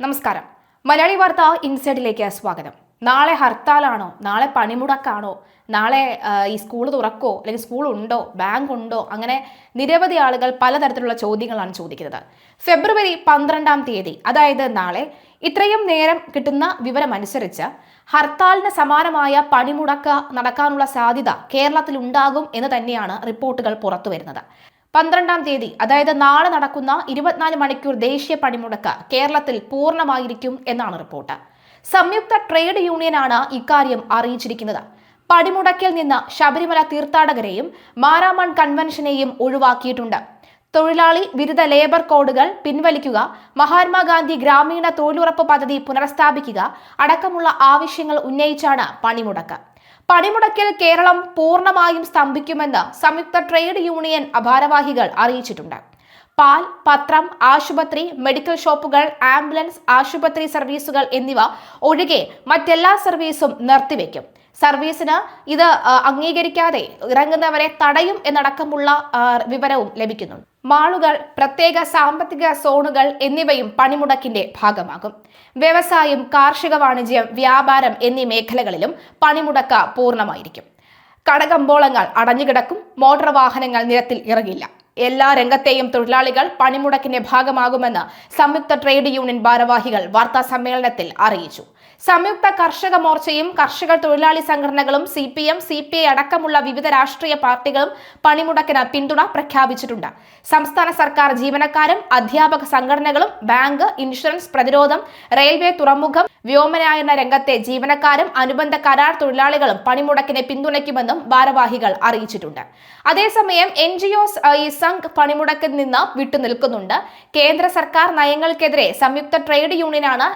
നമസ്കാരം. മലയാളി വാർത്ത ഇൻസൈഡിലേക്ക് സ്വാഗതം. നാളെ ഹർത്താലാണോ? നാളെ പണിമുടക്കാണോ? നാളെ ഈ സ്കൂൾ തുറക്കോ? അല്ലെങ്കിൽ സ്കൂൾ ഉണ്ടോ ബാങ്ക് ഉണ്ടോ അങ്ങനെ നിരവധി ആളുകൾ പലതരത്തിലുള്ള ചോദ്യങ്ങളാണ് ചോദിക്കുന്നത്. ഫെബ്രുവരി പന്ത്രണ്ടാം തീയതി അതായത് നാളെ ഇത്രയും നേരം കിട്ടുന്ന വിവരമനുസരിച്ച് ഹർത്താലിന് സമാനമായ പണിമുടക്ക് നടക്കാനുള്ള സാധ്യത കേരളത്തിൽ ഉണ്ടാകും എന്ന് തന്നെയാണ് റിപ്പോർട്ടുകൾ പുറത്തു വരുന്നത് പന്ത്രണ്ടാം തീയതി അതായത് നാളെ നടക്കുന്ന ഇരുപത്തിനാല് മണിക്കൂർ ദേശീയ പണിമുടക്ക് കേരളത്തിൽ പൂർണമായിരിക്കും എന്നാണ് റിപ്പോർട്ട്. സംയുക്ത ട്രേഡ് യൂണിയനാണ് ഇക്കാര്യം അറിയിച്ചിരിക്കുന്നത്. പണിമുടക്കിൽ നിന്ന് ശബരിമല തീർത്ഥാടകരെയും മാരാമൺ കൺവെൻഷനെയും ഒഴിവാക്കിയിട്ടുണ്ട്. തൊഴിലാളി വിരുദ്ധ ലേബർ കോഡുകൾ പിൻവലിക്കുക മഹാത്മാഗാന്ധി ഗ്രാമീണ തൊഴിലുറപ്പ് പദ്ധതി പുനഃസ്ഥാപിക്കുക അടക്കമുള്ള ആവശ്യങ്ങൾ ഉന്നയിച്ചാണ് പണിമുടക്ക്. പണിമുടക്കിൽ കേരളം പൂർണമായും സ്തംഭിക്കുമെന്ന് സംയുക്ത ട്രേഡ് യൂണിയൻ ഭാരവാഹികൾ അറിയിച്ചിട്ടുണ്ട്. പാൽ പത്രം ആശുപത്രി മെഡിക്കൽ ഷോപ്പുകൾ ആംബുലൻസ് ആശുപത്രി സർവീസുകൾ എന്നിവ ഒഴികെ മറ്റെല്ലാ സർവീസും നിർത്തിവെക്കും സർവീസിന് ഇത് അംഗീകരിക്കാതെ ഇറങ്ങുന്നവരെ തടയും എന്നടക്കമുള്ള വിവരവും ലഭിക്കുന്നുണ്ട്. മാളുകൾ പ്രത്യേക സാമ്പത്തിക സോണുകൾ എന്നിവയും പണിമുടക്കിന്റെ ഭാഗമാകും. വ്യവസായം കാർഷിക വാണിജ്യം വ്യാപാരം എന്നീ മേഖലകളിലും പണിമുടക്ക പൂർണമായിരിക്കും. കടകമ്പോളങ്ങൾ അടഞ്ഞുകിടക്കും മോട്ടോർ വാഹനങ്ങൾ നിരത്തിൽ ഇറങ്ങില്ല. എല്ലാ രംഗത്തെയും തൊഴിലാളികൾ പണിമുടക്കിന്റെ ഭാഗമാകുമെന്ന് സംയുക്ത ട്രേഡ് യൂണിയൻ ഭാരവാഹികൾ വാർത്താ സമ്മേളനത്തിൽ അറിയിച്ചു. സംയുക്ത കർഷക മോർച്ചയും കർഷക തൊഴിലാളി സംഘടനകളും C P M C P I അടക്കമുള്ള വിവിധ രാഷ്ട്രീയ പാർട്ടികളും പണിമുടക്കിന് പിന്തുണ പ്രഖ്യാപിച്ചിട്ടുണ്ട്. സംസ്ഥാന സർക്കാർ ജീവനക്കാരും അധ്യാപക സംഘടനകളും ബാങ്ക് ഇൻഷുറൻസ് പ്രതിരോധം റെയിൽവേ തുറമുഖം വ്യോമയാന രംഗത്തെ ജീവനക്കാരും അനുബന്ധ കരാർ തൊഴിലാളികളും പണിമുടക്കിനെ പിന്തുണയ്ക്കുമെന്നും ഭാരവാഹികൾ അറിയിച്ചിട്ടുണ്ട്. അതേസമയം എൻ ജി ഈ സംഘ് പണിമുടക്കിൽ നിന്ന് വിട്ടുനിൽക്കുന്നുണ്ട്. കേന്ദ്ര സർക്കാർ നയങ്ങൾക്കെതിരെ സംയുക്ത ട്രേഡ് യൂണിയനാണ്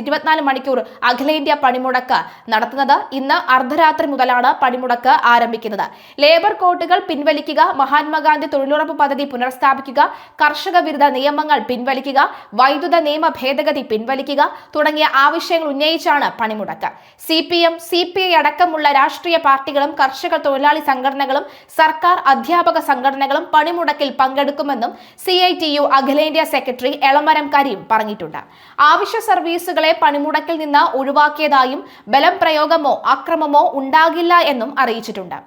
ഇരുപത്തിനാല് മണിക്കൂർ അഖിലേന്ത്യാ പണിമുടക്ക് നടത്തുന്നത്. ഇന്ന് അർദ്ധരാത്രി മുതലാണ് പണിമുടക്ക് ആരംഭിക്കുന്നത്. ലേബർ കോട്ടുകൾ പിൻവലിക്കുക മഹാത്മാഗാന്ധി തൊഴിലുറപ്പ് പദ്ധതി പുനഃസ്ഥാപിക്കുക കർഷക വിരുദ്ധ നിയമങ്ങൾ പിൻവലിക്കുക വൈദ്യുത നിയമ ഭേദഗതി പിൻവലിക്കുക തുടങ്ങിയ ആവശ്യങ്ങൾ ഉന്നയിച്ചാണ് പണിമുടക്ക്. C P M C P I അടക്കമുള്ള രാഷ്ട്രീയ പാർട്ടികളും കർഷക തൊഴിലാളി സംഘടനകളും സർക്കാർ അധ്യാപക സംഘടനകളും പണിമുടക്കിൽ പങ്കെടുക്കുമെന്നും സി ഐ ടി യു അഖിലേന്ത്യാ സെക്രട്ടറി എളമരം കരീം പറഞ്ഞിട്ടുണ്ട്. ആവശ്യ സർവീസുകളെ പണിമുടക്കിൽ നിന്ന് ഒഴിവാക്കിയതായും ബലം പ്രയോഗമോ അക്രമമോ ഉണ്ടാകില്ല എന്നും അറിയിച്ചിട്ടുണ്ട്.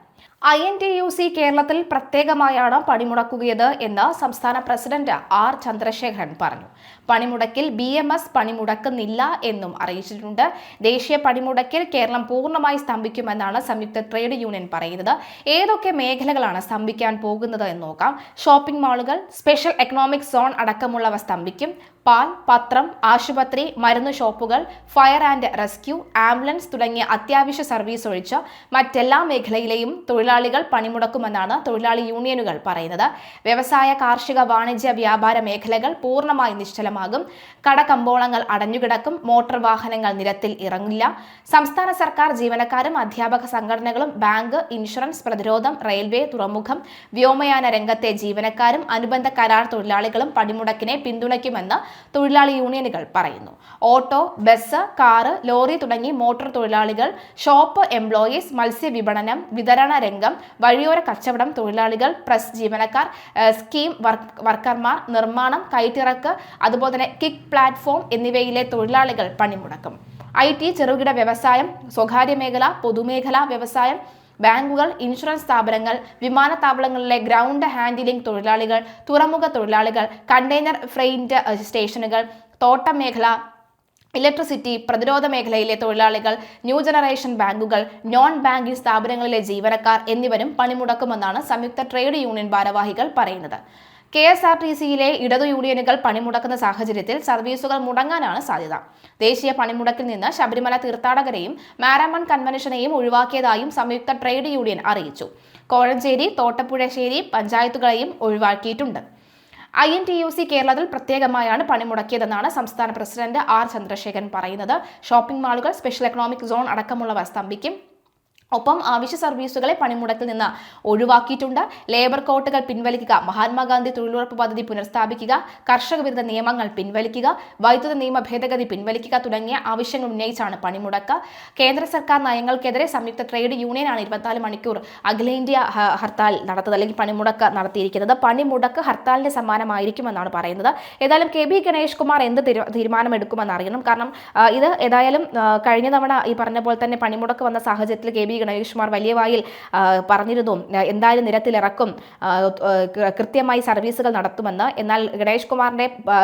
I N T U C കേരളത്തിൽ പ്രത്യേകമായാണ് പണിമുടക്കുകയത് എന്ന് സംസ്ഥാന പ്രസിഡന്റ് ആർ ചന്ദ്രശേഖരൻ പറഞ്ഞു. പണിമുടക്കിൽ ബി എം എസ് പണിമുടക്കുന്നില്ല എന്നും അറിയിച്ചിട്ടുണ്ട്. ദേശീയ പണിമുടക്കിൽ കേരളം പൂർണമായി സ്തംഭിക്കുമെന്നാണ് സംയുക്ത ട്രേഡ് യൂണിയൻ പറയുന്നത്. ഏതൊക്കെ മേഖലകളാണ് സ്തംഭിക്കാൻ പോകുന്നത് എന്ന് നോക്കാം. ഷോപ്പിംഗ് മാളുകൾ സ്പെഷ്യൽ എക്കണോമിക് സോൺ അടക്കമുള്ളവ സ്തംഭിക്കും. പാൽ പത്രം ആശുപത്രി മരുന്ന് ഷോപ്പുകൾ ഫയർ ആൻഡ് റെസ്ക്യൂ ആംബുലൻസ് തുടങ്ങിയ അത്യാവശ്യ സർവീസ് ഒഴിച്ച് മറ്റെല്ലാ മേഖലയിലെയും തൊഴിലാളികൾ പണിമുടക്കുമെന്നാണ് തൊഴിലാളി യൂണിയനുകൾ പറയുന്നത്. വ്യവസായ കാർഷിക വാണിജ്യ വ്യാപാര മേഖലകൾ പൂർണമായി നിശ്ചലമാകും. കടകമ്പോളങ്ങൾ അടഞ്ഞുകിടക്കും. മോട്ടോർ വാഹനങ്ങൾ നിരത്തിൽ ഇറങ്ങില്ല. സംസ്ഥാന സർക്കാർ ജീവനക്കാരും അധ്യാപക സംഘടനകളും ബാങ്ക് ഇൻഷുറൻസ് പ്രതിരോധം റെയിൽവേ തുറമുഖം വ്യോമയാന രംഗത്തെ ജീവനക്കാരും അനുബന്ധ കരാർ തൊഴിലാളികളും പണിമുടക്കിനെ പിന്തുണയ്ക്കുമെന്ന് തൊഴിലാളി യൂണിയനുകൾ പറയുന്നു. ഓട്ടോ ബസ് കാറ് ലോറി തുടങ്ങി മോട്ടോർ തൊഴിലാളികൾ ഷോപ്പ് എംപ്ലോയീസ് മത്സ്യവിപണനം വിതരണ രംഗം വഴിയോര കച്ചവടം തൊഴിലാളികൾ പ്രസ് ജീവനക്കാർ സ്കീം വർക്ക് വർക്കർമാർ നിർമ്മാണം കയറ്റിറക്ക് അതുപോലെ തന്നെ കിക്ക് പ്ലാറ്റ്ഫോം എന്നിവയിലെ തൊഴിലാളികൾ പണിമുടക്കും. ഐ ടി ചെറുകിട വ്യവസായം സ്വകാര്യ മേഖല പൊതുമേഖലാ വ്യവസായം ബാങ്കുകൾ ഇൻഷുറൻസ് സ്ഥാപനങ്ങൾ വിമാനത്താവളങ്ങളിലെ ഗ്രൗണ്ട് ഹാൻഡിലിംഗ് തൊഴിലാളികൾ തുറമുഖ തൊഴിലാളികൾ കണ്ടെയ്നർ ഫ്രെയിന്റ് സ്റ്റേഷനുകൾ തോട്ടം മേഖല ഇലക്ട്രിസിറ്റി പ്രതിരോധ മേഖലയിലെ തൊഴിലാളികൾ ന്യൂ ജനറേഷൻ ബാങ്കുകൾ നോൺ ബാങ്കിംഗ് സ്ഥാപനങ്ങളിലെ ജീവനക്കാർ എന്നിവരും പണിമുടക്കുമെന്നാണ് സംയുക്ത ട്രേഡ് യൂണിയൻ ഭാരവാഹികൾ പറയുന്നത്. കെ എസ് ആർ ടി സിയിലെ ഇടതു യൂണിയനുകൾ പണിമുടക്കുന്ന സാഹചര്യത്തിൽ സർവീസുകൾ മുടങ്ങാനാണ് സാധ്യത. ദേശീയ പണിമുടക്കിൽ നിന്ന് ശബരിമല തീർത്ഥാടകരെയും മാരാമൺ കൺവെൻഷനെയും ഒഴിവാക്കിയതായും സംയുക്ത ട്രേഡ് യൂണിയൻ അറിയിച്ചു. കോഴഞ്ചേരി തോട്ടപ്പുഴശ്ശേരി പഞ്ചായത്തുകളെയും ഒഴിവാക്കിയിട്ടുണ്ട്. I N T U C കേരളത്തിൽ പ്രത്യേകമായാണ് പണിമുടക്കിയതെന്നാണ് സംസ്ഥാന പ്രസിഡന്റ് ആർ ചന്ദ്രശേഖരൻ പറയുന്നത്. ഷോപ്പിംഗ് മാളുകൾ സ്പെഷ്യൽ എക്കണോമിക് സോൺ അടക്കമുള്ളവ സ്തംഭിക്കും. ഒപ്പം ആവശ്യ സർവീസുകളെ പണിമുടക്കിൽ നിന്ന് ഒഴിവാക്കിയിട്ടുണ്ട്. ലേബർ കോട്ടുകൾ പിൻവലിക്കുക മഹാത്മാഗാന്ധി തൊഴിലുറപ്പ് പദ്ധതി പുനഃസ്ഥാപിക്കുക കർഷക വിരുദ്ധ നിയമങ്ങൾ പിൻവലിക്കുക വൈദ്യുത നിയമ ഭേദഗതി പിൻവലിക്കുക തുടങ്ങിയ ആവശ്യങ്ങൾ ഉന്നയിച്ചാണ് പണിമുടക്ക്. കേന്ദ്ര സർക്കാർ നയങ്ങൾക്കെതിരെ സംയുക്ത ട്രേഡ് യൂണിയനാണ് ഇരുപത്തിനാല് മണിക്കൂർ അഖിലേന്ത്യാ ഹർത്താൽ നടത്തുന്നത് അല്ലെങ്കിൽ പണിമുടക്ക് നടത്തിയിരിക്കുന്നത്. പണിമുടക്ക് ഹർത്താലിന് സമാനമായിരിക്കുമെന്നാണ് പറയുന്നത്. ഏതായാലും കെ ബി ഗണേഷ് കുമാർ എന്ത് തീരു- തീരുമാനമെടുക്കുമെന്ന് അറിയണം. കാരണം ഇത് ഏതായാലും കഴിഞ്ഞ തവണ ഈ പറഞ്ഞ പോലെ തന്നെ പണിമുടക്ക് വന്ന സാഹചര്യത്തിൽ കെ ബി ഗണേഷ് കുമാർ വലിയ വായിൽ പറഞ്ഞിരുന്നു എന്തായാലും നിരത്തിലിറക്കും കൃത്യമായി സർവീസുകൾ നടത്തുമെന്ന്. എന്നാൽ ഗണേഷ് ആ,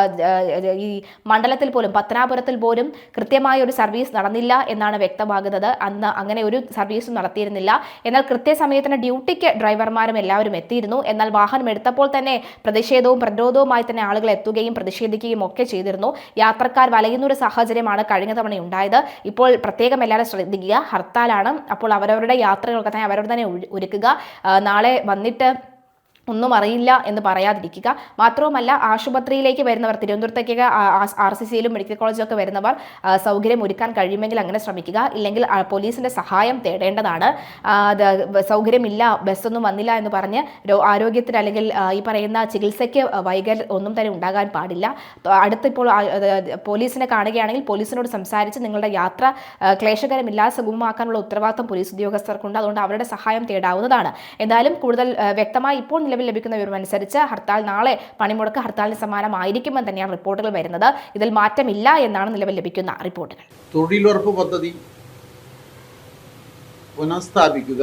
ഈ മണ്ഡലത്തിൽ പോലും പത്തനാപുരത്തിൽ പോലും കൃത്യമായ ഒരു സർവീസ് നടന്നില്ല എന്നാണ് വ്യക്തമാകുന്നത്. അന്ന് അങ്ങനെ ഒരു സർവീസും നടത്തിയിരുന്നില്ല. എന്നാൽ കൃത്യസമയത്തിന് ഡ്യൂട്ടിക്ക് ഡ്രൈവർമാരും എല്ലാവരും എത്തിയിരുന്നു. എന്നാൽ വാഹനം എടുത്തപ്പോൾ തന്നെ പ്രതിഷേധവും പ്രതിരോധവുമായി തന്നെ ആളുകൾ എത്തുകയും പ്രതിഷേധിക്കുകയും ഒക്കെ ചെയ്തിരുന്നു. യാത്രക്കാർ വലയുന്ന ഒരു സാഹചര്യമാണ് കഴിഞ്ഞ തവണ ഉണ്ടായത് ഇപ്പോൾ പ്രത്യേകം എല്ലാവരും ശ്രദ്ധിക്കുക. ഹർത്താലാണ്. അപ്പോൾ അവരവരുടെ യാത്രകളൊക്കെ തന്നെ അവരവർ തന്നെ ഒരുക്കുക. നാളെ വന്നിട്ട് ഒന്നും അറിയില്ല എന്ന് പറയാതിരിക്കുക. മാത്രവുമല്ല ആശുപത്രിയിലേക്ക് വരുന്നവർ തിരുവനന്തപുരത്തേക്ക് ആർ സി സിയിലും മെഡിക്കൽ കോളേജിലൊക്കെ വരുന്നവർ സൗകര്യം ഒരുക്കാൻ കഴിയുമെങ്കിൽ അങ്ങനെ ശ്രമിക്കുക. ഇല്ലെങ്കിൽ പോലീസിന്റെ സഹായം തേടേണ്ടതാണ്. സൗകര്യമില്ല ബസ്സൊന്നും വന്നില്ല എന്ന് പറഞ്ഞ് ആരോഗ്യത്തിന് അല്ലെങ്കിൽ ഈ പറയുന്ന ചികിത്സയ്ക്ക് വൈകൽ ഒന്നും തന്നെ ഉണ്ടാകാൻ പാടില്ല. അടുത്തിപ്പോൾ പോലീസിനെ കാണുകയാണെങ്കിൽ പോലീസിനോട് സംസാരിച്ച് നിങ്ങളുടെ യാത്ര ക്ലേശകരമില്ലാതെ സുഗമമാക്കാനുള്ള ഉത്തരവാദിത്തം പോലീസ് ഉദ്യോഗസ്ഥർക്കുണ്ട്. അതുകൊണ്ട് അവരുടെ സഹായം തേടാവുന്നതാണ്. എന്തായാലും കൂടുതൽ വ്യക്തമായി ഇപ്പോൾ നിലവിൽ ലഭിക്കുന്ന വിവരമനുസരിച്ച് ഹർത്താൽ നാളെ പണിമുടക്ക് ഹർത്താലിന് സമാനമായിരിക്കുമെന്ന് തന്നെയാണ് റിപ്പോർട്ടുകൾ വരുന്നത്. ഇതിൽ മാറ്റമില്ല എന്നാണ് നിലവിൽ ലഭിക്കുന്ന റിപ്പോർട്ടുകൾ. തൊഴിലുറപ്പ് പദ്ധതി പുനഃസ്ഥാപിക്കുക.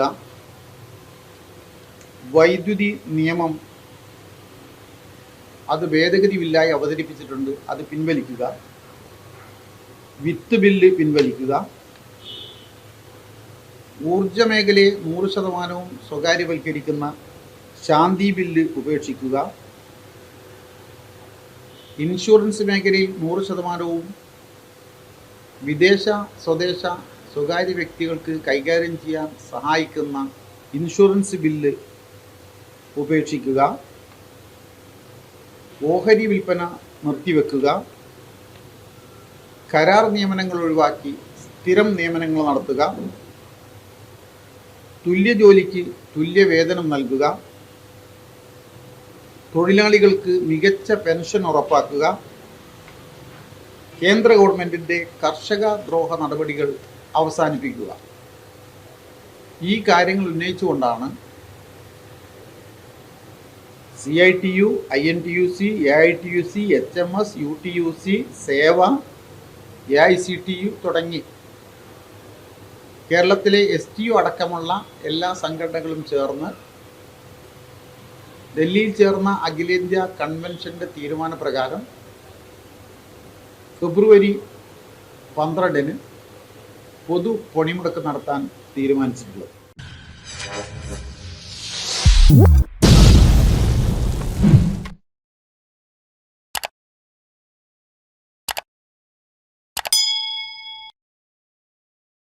വൈദ്യുതി നിയമം അത് ഭേദഗതി ബില്ലായി അവതരിപ്പിച്ചിട്ടുണ്ട്. അത് പിൻവലിക്കുക. വിത്ത് ബില്ല് പിൻവലിക്കുക. ഊർജ മേഖലയെ നൂറ് ശതമാനവും സ്വകാര്യവൽക്കരിക്കുന്ന ശാന്തി ബില്ല് ഉപേക്ഷിക്കുക. ഇൻഷുറൻസ് മേഖലയിൽ നൂറ് ശതമാനവും വിദേശ സ്വദേശ സ്വകാര്യ വ്യക്തികൾക്ക് കൈകാര്യം ചെയ്യാൻ സഹായിക്കുന്ന ഇൻഷുറൻസ് ബില്ല് ഉപേക്ഷിക്കുക. ഓഹരി വിൽപ്പന നിർത്തിവെക്കുക. കരാർ നിയമനങ്ങൾ ഒഴിവാക്കി സ്ഥിരം നിയമനങ്ങൾ നടത്തുക. തുല്യ ജോലിക്ക് തുല്യ വേതനം നൽകുക. തൊഴിലാളികൾക്ക് മികച്ച പെൻഷൻ ഉറപ്പാക്കുക കേന്ദ്ര ഗവൺമെന്റിന്റെ കർഷക ദ്രോഹ നടപടികൾ അവസാനിപ്പിക്കുക. ഈ കാര്യങ്ങൾ ഉന്നയിച്ചുകൊണ്ടാണ് C I T U I N T U C A I T U C H M S U T U C Sewa A I C T U തുടങ്ങി. കേരളത്തിലെ എസ് ടി യു അടക്കമുള്ള എല്ലാ സംഘടനകളും ചേർന്ന് ഡൽഹിയിൽ ചേർന്ന അഖിലേന്ത്യാ കൺവെൻഷന്റെ തീരുമാനപ്രകാരം ഫെബ്രുവരി പന്ത്രണ്ടിന് പൊതു പണിമുടക്ക് നടത്താൻ തീരുമാനിച്ചിട്ടുള്ളത്.